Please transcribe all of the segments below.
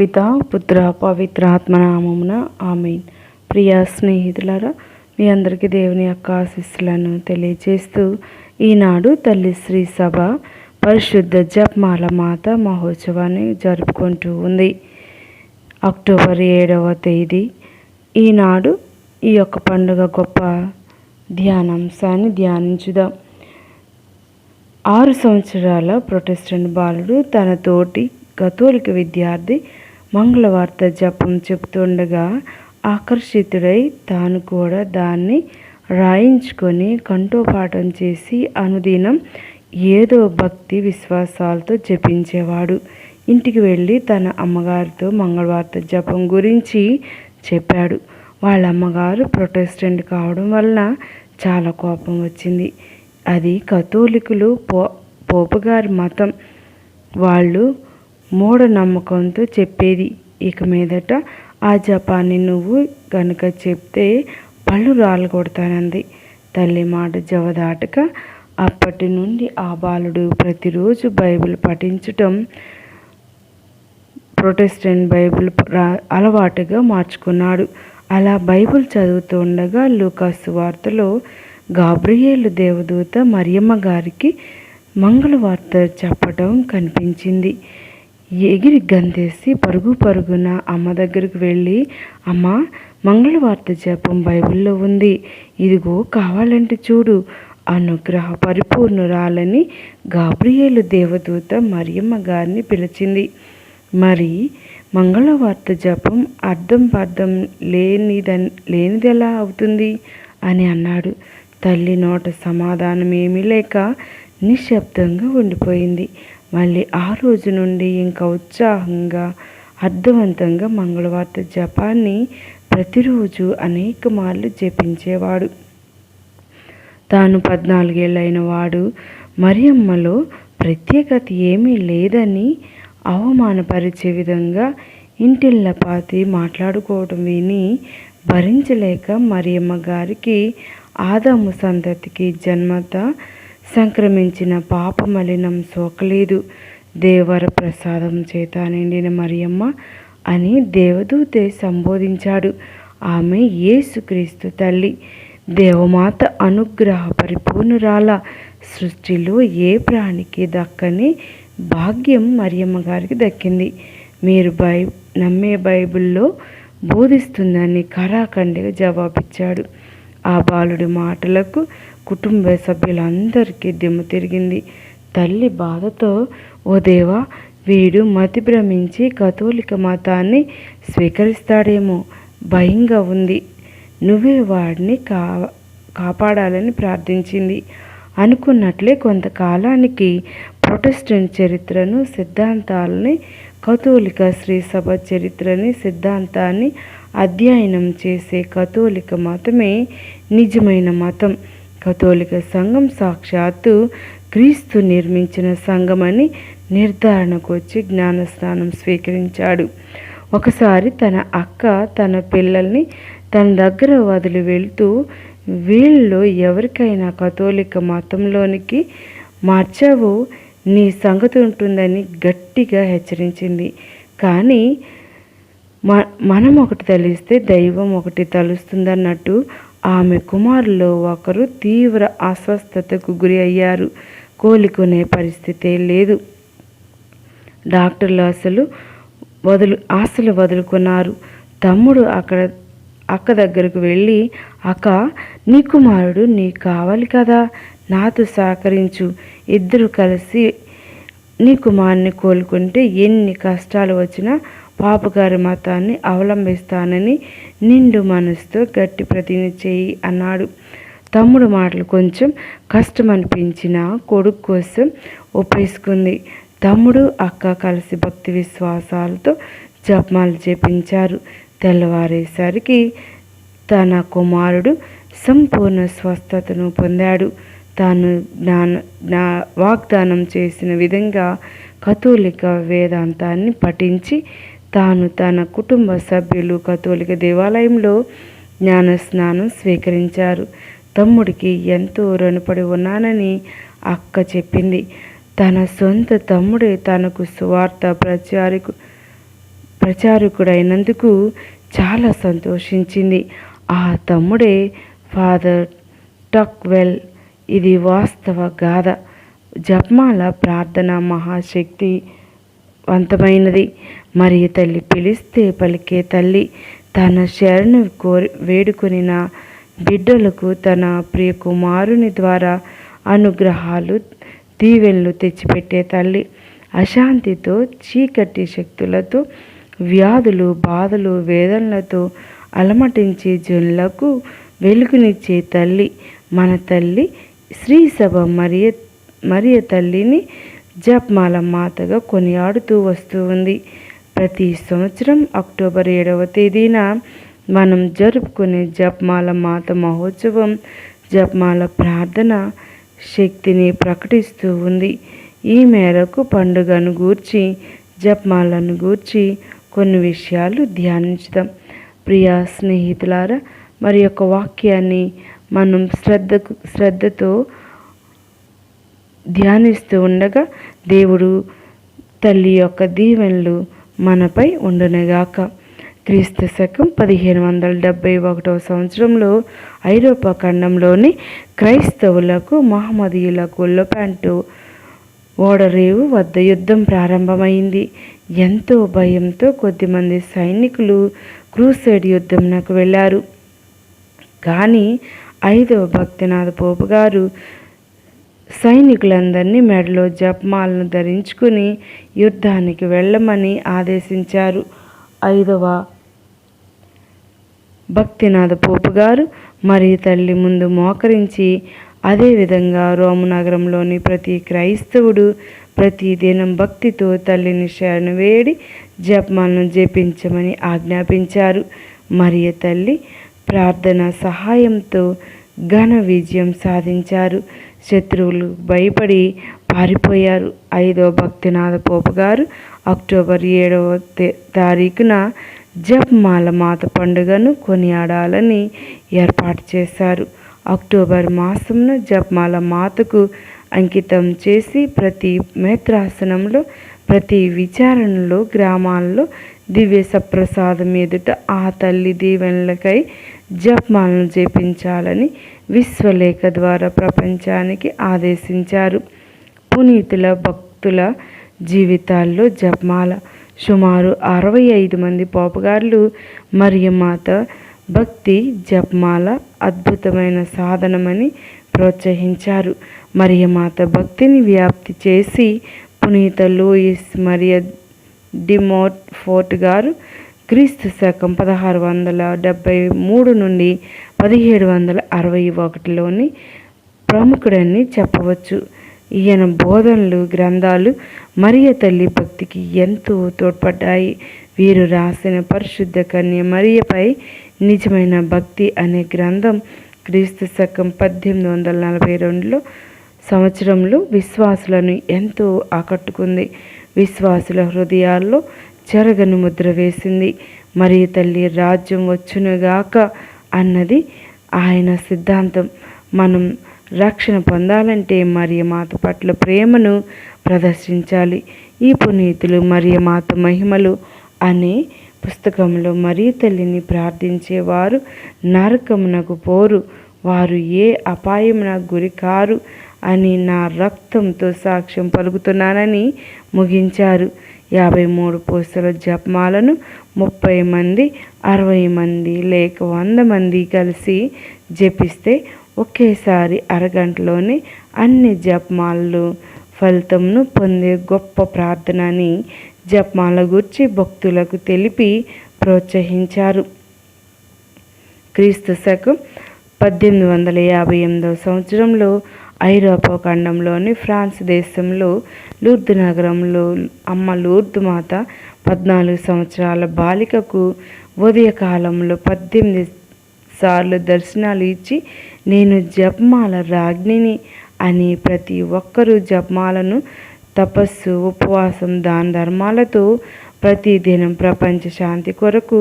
పిత పుత్ర పవిత్ర ఆత్మనామమున ఆమెన్. ప్రియ స్నేహితులారా మీ అందరికీ దేవుని యొక్క ఆశీస్సులను తెలియజేస్తూ ఈనాడు తల్లి శ్రీ సభ పరిశుద్ధ జపమాల మాత మహోత్సవాన్ని జరుపుకుంటూ ఉంది. అక్టోబర్ ఏడవ తేదీ. ఈనాడు ఈ యొక్క పండుగ గొప్ప ధ్యానాంశాన్ని ధ్యానించుదాం. ఆరు సంవత్సరాల ప్రొటెస్టెంట్ బాలుడు తన తోటి కథోలిక విద్యార్థి మంగళవార్త జపం చెబుతుండగా ఆకర్షితుడై తాను కూడా దాన్ని రాయించుకొని కంఠోపాఠం చేసి అనుదినం ఏదో భక్తి విశ్వాసాలతో జపించేవాడు. ఇంటికి వెళ్ళి తన అమ్మగారితో మంగళవార్త జపం గురించి చెప్పాడు. వాళ్ళ అమ్మగారు ప్రొటెస్టెంట్ కావడం వలన చాలా కోపం వచ్చింది. అది కథోలికులు పో పోపుగారి మతం. వాళ్ళు మూఢనమ్మకంతో చెప్పేది. ఇక మీదట ఆ జపాన్ని నువ్వు కనుక చెప్తే పళ్ళు రాళ్ళు కొడతానంది తల్లి మాట జవదాటక అప్పటి నుండి ఆ బాలుడు ప్రతిరోజు బైబిల్ పఠించటం ప్రొటెస్టెంట్ బైబిల్ అలవాటుగా మార్చుకున్నాడు. అలా బైబిల్ చదువుతుండగా లూకాసు వార్తలో గాబ్రియేలు దేవదూత మరియమ్మ గారికి మంగళవార్త చెప్పటం కనిపించింది. ఎగిరి గంతేసి పరుగు పరుగున అమ్మ దగ్గరకు వెళ్ళి అమ్మ మంగళవార్త జపం బైబిల్లో ఉంది. ఇదిగో కావాలంటే చూడు. అనుగ్రహ పరిపూర్ణురాలని గాబ్రియేలు దేవదూత మరియమ్మ గారిని పిలిచింది. మరి మంగళవార్త జపం అర్థం పర్థం లేనిదని లేనిది ఎలా అవుతుంది? అని అన్నాడు. తల్లి నోట సమాధానం ఏమీ లేక నిశ్శబ్దంగా ఉండిపోయింది. మళ్ళీ ఆ రోజు నుండి ఇంకా ఉత్సాహంగా అర్థవంతంగా మంగళవార్త జపాన్ని ప్రతిరోజు అనేక మార్లు జపించేవాడు. తాను పద్నాలుగేళ్ళైన వాడు. మరియమ్మలో ప్రత్యేకత ఏమీ లేదని అవమానపరిచే విధంగా ఇంటిల్లపాతి మాట్లాడుకోవడం విని భరించలేక మరియమ్మ గారికి ఆదాము సంతతికి జన్మత సంక్రమించిన పాపమలినం సోకలేదు. దేవర ప్రసాదం చేత నిండిన మరియమ్మ అని దేవదూతే సంబోధించాడు. ఆమె యేసుక్రీస్తు తల్లి. దేవమాత అనుగ్రహ పరిపూర్ణురాల. సృష్టిలో ఏ ప్రాణికి దక్కని భాగ్యం మరియమ్మ గారికి దక్కింది. మీరు బై నమ్మే బైబిల్లో బోధిస్తుందని కరాఖండిగా జవాబిచ్చాడు. ఆ బాలుడి మాటలకు కుటుంబ సభ్యులందరికీ దిమ్మ తిరిగింది. తల్లి బాధతో ఓ దేవా వీడు మతి భ్రమించి కథోలిక మతాన్ని స్వీకరిస్తాడేమో భయంగా ఉంది. నువ్వే వాడిని కా కాపాడాలని ప్రార్థించింది. అనుకున్నట్లే కొంతకాలానికి ప్రొటెస్టెంట్ చరిత్రను సిద్ధాంతాలని కథోలిక శ్రీసభ చరిత్రని సిద్ధాంతాన్ని అధ్యయనం చేసే కథోలిక మతమే నిజమైన మతం. కథోలిక సంఘం సాక్షాత్తు క్రీస్తు నిర్మించిన సంఘమని నిర్ధారణకు వచ్చి జ్ఞానస్నానం స్వీకరించాడు. ఒకసారి తన అక్క తన పిల్లల్ని తన దగ్గర వదిలి వెళ్తూ వీళ్ళలో ఎవరికైనా కథోలిక మతంలోనికి మార్చావు? నీ సంగతి ఉంటుందని గట్టిగా హెచ్చరించింది. కానీ మనం ఒకటి తలిస్తే దైవం ఒకటి తలుస్తుందన్నట్టు ఆమె కుమారుల్లో ఒకరు తీవ్ర అస్వస్థతకు గురి అయ్యారు. కోలుకునే పరిస్థితే లేదు. డాక్టర్లు అసలు వదులు ఆశలు వదులుకున్నారు. తమ్ముడు అక్కడ అక్క దగ్గరకు వెళ్ళి అక్క నీ కుమారుడు నీకు కావాలి కదా నాతో సహకరించు. ఇద్దరు కలిసి నీ కుమారుని కోలుకుంటే ఎన్ని కష్టాలు వచ్చినా పాపగారి మతాన్ని అవలంబిస్తానని నిండు మనసుతో గట్టి ప్రతిజ్ఞ చేయి అన్నాడు. తమ్ముడు మాటలు కొంచెం కష్టం అనిపించిన కొడుకు కోసం ఒప్పేసుకుంది. తమ్ముడు అక్క కలిసి భక్తి విశ్వాసాలతో జపమాలు చేపించారు. తెల్లవారేసరికి తన కుమారుడు సంపూర్ణ స్వస్థతను పొందాడు. తాను జ్ఞాన జ్ఞా వాగ్దానం చేసిన విధంగా కథోలిక వేదాంతాన్ని పఠించి తాను తన కుటుంబ సభ్యులు కథోలిక దేవాలయంలో జ్ఞానస్నానం స్వీకరించారు. తమ్ముడికి ఎంతో రుణపడి ఉన్నానని అక్క చెప్పింది. తన సొంత తమ్ముడే తనకు సువార్త ప్రచారికు ప్రచారకుడైనందుకు చాలా సంతోషించింది. ఆ తమ్ముడే ఫాదర్ టక్వెల్. ఇది వాస్తవ గాథ. జపమాల ప్రార్థన మహాశక్తి వంతమైనది మరియు తల్లి పిలిస్తే పలికే తల్లి తన శరణు కోరి వేడుకొనిన బిడ్డలకు తన ప్రియ కుమారుని ద్వారా అనుగ్రహాలు దీవెనలు తెచ్చిపెట్టే తల్లి. అశాంతితో చీకటి శక్తులతో వ్యాధులు బాధలు వేదనలతో అలమటించే జనులకు వెలుగునిచ్చే తల్లి. మన తల్లి శ్రీసభ మరియ మరియ తల్లిని జప్మాల మాతగా కొనియాడుతూ వస్తూ ఉంది. ప్రతి సంవత్సరం అక్టోబర్ ఏడవ తేదీన మనం జరుపుకునే జప్మాల మాత మహోత్సవం జప్మాల ప్రార్థన శక్తిని ప్రకటిస్తూ ఉంది. ఈ మేరకు పండుగను గూర్చి జప్మాలను గూర్చి కొన్ని విషయాలు ధ్యానించుదాం. ప్రియా స్నేహితులారా మరి యొక్క వాక్యాన్ని మనం శ్రద్ధకు శ్రద్ధతో ధ్యానిస్తూ ఉండగా దేవుడు తల్లి యొక్క దీవెనలు మనపై ఉండునగాక. క్రీస్తు శకం పదిహేను వందల డెబ్బై ఒకటవ సంవత్సరంలో ఐరోపా ఖండంలోని క్రైస్తవులకు మహమ్మదీయులకు లొపాంటు ఓడరేవు వద్ద యుద్ధం ప్రారంభమైంది. ఎంతో భయంతో కొద్దిమంది సైనికులు క్రూసైడ్ యుద్ధంనకు వెళ్ళారు. కానీ ఐదవ భక్తినాథ పోపు గారు సైనికులందరినీ మెడలో జపమాలను ధరించుకుని యుద్ధానికి వెళ్ళమని ఆదేశించారు. ఐదవ భక్తినాథ పోపు గారు మరియు తల్లి ముందు మోకరించి అదేవిధంగా రోమనగరంలోని ప్రతి క్రైస్తవుడు ప్రతి దినం భక్తితో తల్లిని శరణు వేడి జపమాలను జపించమని ఆజ్ఞాపించారు. మరియు తల్లి ప్రార్థన సహాయంతో ఘన విజయం సాధించారు. శత్రువులు భయపడి పారిపోయారు. ఐదవ భక్తినాథ పోపు గారు అక్టోబర్ ఏడవ తారీఖున జప్మాల మాత పండుగను కొనియాడాలని ఏర్పాటు చేశారు. అక్టోబర్ మాసంన జప్మాల మాతకు అంకితం చేసి ప్రతి మేత్రాసనంలో ప్రతి విచారణలో గ్రామాల్లో దివ్య సప్రసాదం ఎదుట ఆ తల్లి దీవెనలకై జపమాలను జపించాలని విశ్వలేఖ ద్వారా ప్రపంచానికి ఆదేశించారు. పునీతుల భక్తుల జీవితాల్లో జపమాల సుమారు అరవై ఐదు మంది పోపగారులు మరియమాత భక్తి జపమాల అద్భుతమైన సాధనమని ప్రోత్సహించారు. మరియమాత భక్తిని వ్యాప్తి చేసి పునీత లూయిస్ మరియ డిమోట్ ఫోర్ట్ గారు క్రీస్తు శకం పదహారు వందల డెబ్భై మూడు నుండి పదిహేడు వందల అరవై ఒకటిలోని ప్రముఖుడని చెప్పవచ్చు. ఈయన బోధనలు గ్రంథాలు మరియ తల్లి భక్తికి ఎంతో తోడ్పడ్డాయి. వీరు రాసిన పరిశుద్ధ కన్య మరియపై నిజమైన భక్తి అనే గ్రంథం క్రీస్తు శకం పద్దెనిమిది వందల నలభై రెండులో సంవత్సరంలో విశ్వాసులను ఎంతో ఆకట్టుకుంది. విశ్వాసుల హృదయాల్లో చెరగని ముద్ర వేసింది. మరి తల్లి రాజ్యం వచ్చునుగాక అన్నది ఆయన సిద్ధాంతం. మనం రక్షణ పొందాలంటే మరియమాత పట్ల ప్రేమను ప్రదర్శించాలి. ఈ పునీతులు మరియమాత మహిమలు అనే పుస్తకంలో మరీ తల్లిని ప్రార్థించేవారు నరకమునకు పోరు. వారు ఏ అపాయమున గురి కారు అని నా రక్తంతో సాక్ష్యం పలుకుతున్నానని ముగించారు. యాభై మూడు పూసల జపమాలను ముప్పై మంది అరవై మంది లేక వంద మంది కలిసి జపిస్తే ఒకేసారి అరగంటలోనే అన్ని జపమాలలు ఫలితంను పొందే గొప్ప ప్రార్థన అని జపమాల గురించి భక్తులకు తెలిపి ప్రోత్సహించారు. క్రీస్తు శకం పద్దెనిమిది వందల యాభై ఎనిమిదవ సంవత్సరంలో ఐరోపా ఖండంలోని ఫ్రాన్స్ దేశంలో లూర్దు నగరంలో అమ్మ లూర్దు మాత పద్నాలుగు సంవత్సరాల బాలికకు ఉదయకాలంలో పద్దెనిమిది సార్లు దర్శనాలు ఇచ్చి నేను జపమాల రాజ్ఞిని అని ప్రతి ఒక్కరూ జపమాలను తపస్సు ఉపవాసం దాన ధర్మాలతో ప్రతిదినం ప్రపంచ శాంతి కొరకు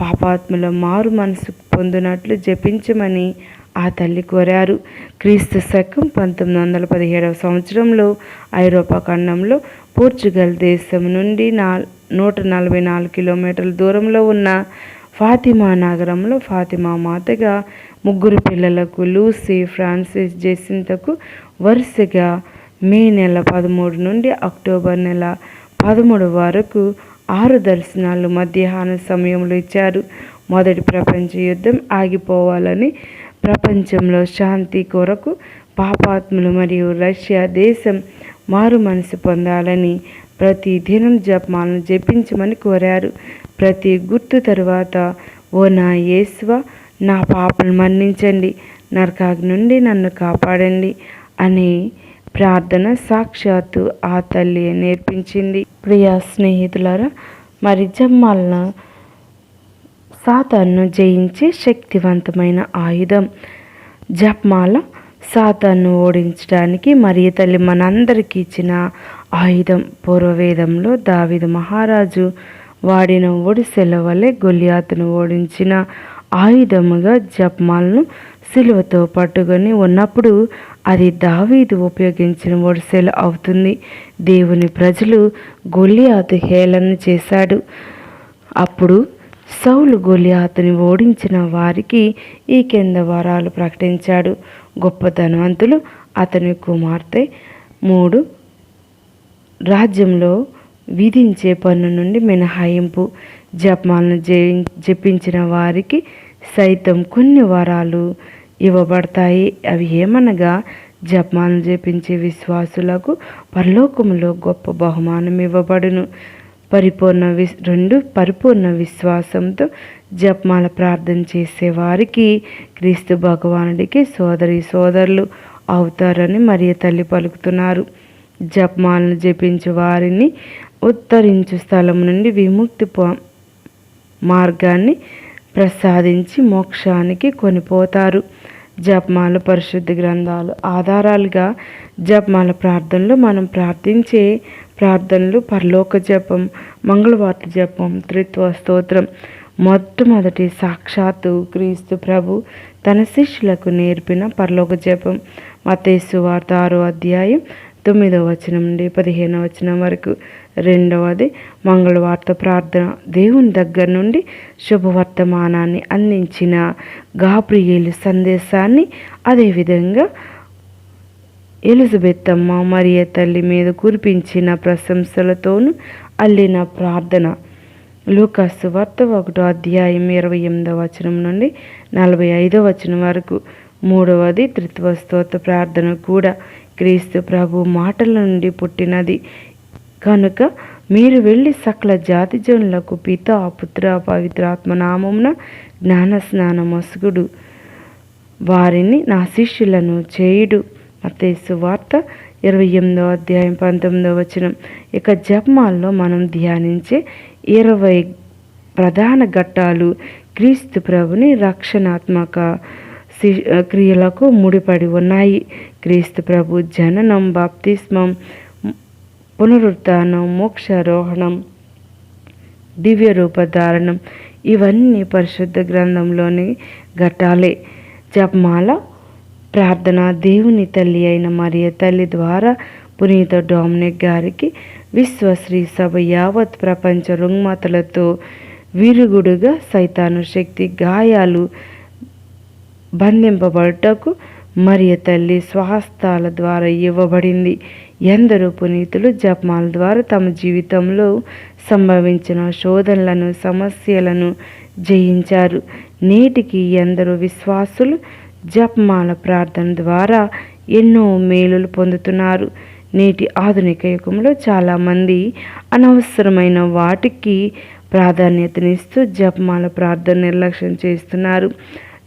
పాపాత్ముల మారు మనసు పొందినట్లు జపించమని ఆ తల్లి కోరారు. క్రీస్తు శకం పంతొమ్మిది వందల పదిహేడవ సంవత్సరంలో ఐరోపా ఖండంలో పోర్చుగల్ దేశం నుండి నా నూట నలభై నాలుగు కిలోమీటర్ల దూరంలో ఉన్న ఫాతిమా నగరంలో ఫాతిమా మాతగా ముగ్గురు పిల్లలకు లూసీ ఫ్రాన్సిస్ జెసింతకు వరుసగా మే నెల పదమూడు నుండి అక్టోబర్ నెల పదమూడు వరకు ఆరు దర్శనాలు మధ్యాహ్న సమయంలో ఇచ్చారు. మొదటి ప్రపంచ యుద్ధం ఆగిపోవాలని ప్రపంచంలో శాంతి కొరకు పాపాత్ములు మరియు రష్యా దేశం మారు మనసు పొందాలని ప్రతి దినం జపమాలను జపించమని కోరారు. ప్రతి గుర్తు తరువాత ఓ నా యేసువ నా పాపను మన్నించండి. నరకాగ్ నుండి నన్ను కాపాడండి అనే ప్రార్థన సాక్షాత్తు ఆ తల్లి నేర్పించింది. ప్రియా స్నేహితులారా మరి జమ్మాలను సాతాన్ను జయించే శక్తివంతమైన ఆయుధం. జప్మాల సాతాన్ను ఓడించడానికి మరియు తల్లి మనందరికీ ఇచ్చిన ఆయుధం. పూర్వవేదంలో దావిద మహారాజు వాడిన ఒడిసెల వలె గొలియాతును ఓడించిన ఆయుధముగా జప్మాలను సిలువతో పట్టుకొని ఉన్నప్పుడు అది దావీదు ఉపయోగించిన ఒడిసెల అవుతుంది. దేవుని ప్రజలు గొలియాతు హేళన చేశాడు. అప్పుడు సౌలు గొలియాతుని ఓడించిన వారికి ఈ కింద వరాలు ప్రకటించాడు. గొప్ప ధనవంతులు అతని కుమార్తె మూడు. రాజ్యంలో విధించే పన్ను నుండి మినహాయింపు జపాలను జపించిన వారికి సైతం కొన్ని వరాలు ఇవ్వబడతాయి. అవి ఏమనగా జపాలను జపించే విశ్వాసులకు పరలోకంలో గొప్ప బహుమానం ఇవ్వబడును. పరిపూర్ణ వి రెండు పరిపూర్ణ విశ్వాసంతో జపమాల ప్రార్థన చేసేవారికి క్రీస్తు భగవానుడికి సోదరి సోదరులు అవుతారని మరియ తల్లి పలుకుతున్నారు. జపమాలను జపించు వారిని ఉత్తరించు స్థలం నుండి విముక్తి మార్గాన్ని ప్రసాదించి మోక్షానికి కొనిపోతారు. జపమాల పరిశుద్ధ గ్రంథాలు ఆధారాలుగా జపమాల ప్రార్థనలు మనం ప్రార్థించే ప్రార్థనలు పరలోక జపం మంగళవార్త జపం త్రిత్వ స్తోత్రం. మొట్టమొదటి సాక్షాత్తు క్రీస్తు ప్రభు తన శిష్యులకు నేర్పిన పరలోక జపం. మతేసు వార్త ఆరో అధ్యాయం తొమ్మిదవ వచనం నుండి పదిహేనవ వచనం వరకు. రెండవది మంగళవార్త ప్రార్థన. దేవుని దగ్గర నుండి శుభవర్తమానాన్ని అందించిన గాబ్రియేలు సందేశాన్ని అదేవిధంగా ఎలిజబెత్ అమ్మ మరియ తల్లి మీద కురిపించిన ప్రశంసలతోనూ అల్లిన ప్రార్థన. లూకాసు వార్త ఒకటో అధ్యాయం ఇరవై ఎనిమిదవ వచనం నుండి నలభై ఐదో వచనం వరకు. మూడవది త్రిత్వ స్తోత్ర ప్రార్థన కూడా క్రీస్తు ప్రభు మాటల నుండి పుట్టినది. కనుక మీరు వెళ్ళి సకల జాతి జనులకు పిత పుత్ర పవిత్రాత్మ నామమున జ్ఞాన స్నానమసుగుడు వారిని నా శిష్యులను చేయుడు. మతేసు వార్త ఇరవై ఎనిమిదవ అధ్యాయం పంతొమ్మిదవ వచనం. ఇక జపమాల్లో మనం ధ్యానించే ఇరవై ప్రధాన ఘట్టాలు క్రీస్తు ప్రభుని రక్షణాత్మక క్రియలకు ముడిపడి ఉన్నాయి. క్రీస్తు ప్రభు జననం బాప్తిస్మం పునరుత్నం మోక్షారోహణం దివ్య రూపధారణం ఇవన్నీ పరిశుద్ధ గ్రంథంలోని ఘట్టాలే. జపమాల ప్రార్థన దేవుని తల్లి అయిన మరియ తల్లి ద్వారా పునీత డొమినిక్ గారికి విశ్వశ్రీ సభ యావత్ ప్రపంచ రుగ్మతలతో విరుగుడుగా సైతాను శక్తి గాయాలు బంధింపబడటకు మరియ తల్లి స్వహస్తాల ద్వారా ఇవ్వబడింది. ఎందరో పునీతులు జపమాల ద్వారా తమ జీవితంలో సంభవించిన శోధనలను సమస్యలను జయించారు. నేటికి ఎందరో విశ్వాసులు జపమాల ప్రార్థన ద్వారా ఎన్నో మేలులు పొందుతున్నారు. నేటి ఆధునిక యుగంలో చాలామంది అనవసరమైన వాటికి ప్రాధాన్యతనిస్తూ జపమాల ప్రార్థన నిర్లక్ష్యం చేస్తున్నారు.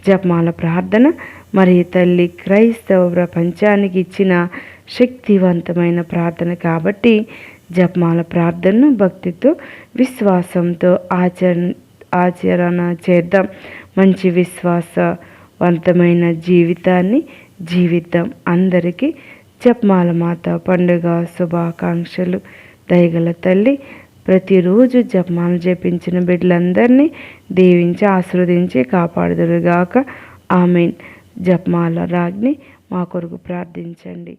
జపమాల ప్రార్థన మరి తల్లి క్రైస్తవ ప్రపంచానికి ఇచ్చిన శక్తివంతమైన ప్రార్థన కాబట్టి జపమాల ప్రార్థనను భక్తితో విశ్వాసంతో ఆచరణ ఆచరణ చేద్దాం. మంచి విశ్వాసవంతమైన జీవితాన్ని జీవితం అందరికీ జపమాల మాత పండుగ శుభాకాంక్షలు దయగల తల్లి. ప్రతిరోజు జపమాలు జపించిన బిడ్డలందరినీ దీవించి ఆశీర్వదించి కాపాడుదురుగాక. ఆమెన్. జపమాల రాజ్ని మా కొరకు ప్రార్థించండి.